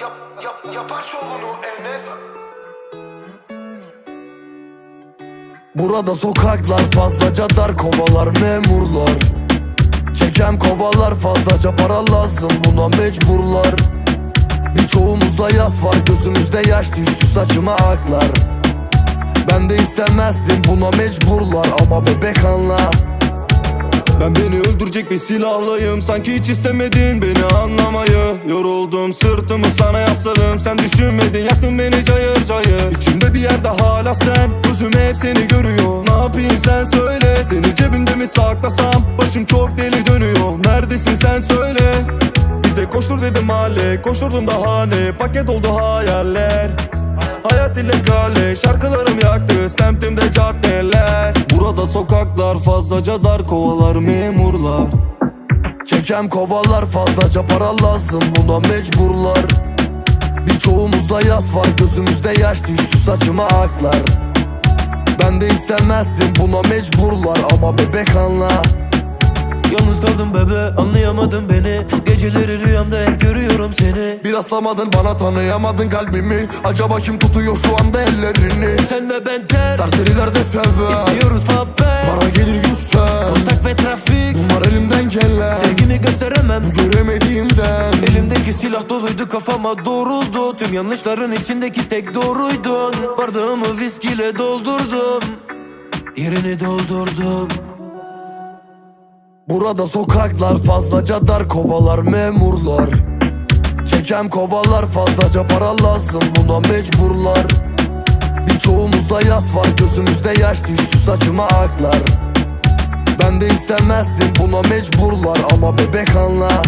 yap yap yap yapar şovunu Enes. Burada sokaklar fazlaca dar kovalar memurlar. Çekem kovalar fazlaca para lazım buna mecburlar. Birçoğumuzda yas var gözümüzde yaş düştü saçıma aklar. Ben de istemezdim buna mecburlar ama bebek anla. Ben beni öldürecek bir silahlıyım Sanki hiç istemedin beni anlamayı Yoruldum sırtımı sana yasladım. Sen düşünmedin yaktın beni cayır cayır. İçimde bir yerde hala sen. Gözüm hep seni görüyor. Ne yapayım sen söyle. Seni cebimde mi saklasam? Başım çok deli dönüyor. Neredesin sen söyle. Bize koştur dedim mahalle. Koşturdum daha ne Paket oldu hayaller. Hayat ile kale. Şarkılarım yaktı. Semtimde caddeler. Burada sokaklar fazlaca dar kovalar memurlar Çekem kovalar fazlaca para lazım buna mecburlar. Birçoğumuzda yas var gözümüzde yaş düştü saçıma aklar. Ben de istemezdim buna mecburlar ama bebek anla. Yalnız kaldım bebe anlayamadın beni. Geceleri rüyamda hep görüyorum seni. Bir aslamadın bana tanıyamadın kalbimi. Acaba kim tutuyor şu anda ellerini? Sen ve ben ters. Serseriler de sever. İstiyoruz paper Para gelir Göremediğimden Elimdeki silah doluydu kafama doğruldu. Tüm yanlışların içindeki tek doğruydun. Bardağımı viskiyle doldurdum. Yerini doldurdum. Burada sokaklar fazlaca dar kovalar memurlar. Çekem kovalar fazlaca para lazım buna mecburlar. Birçoğumuzda yas var gözümüzde yaş düştü saçıma aklar. Ben de istemezdim buna mecburlar ama bebek anla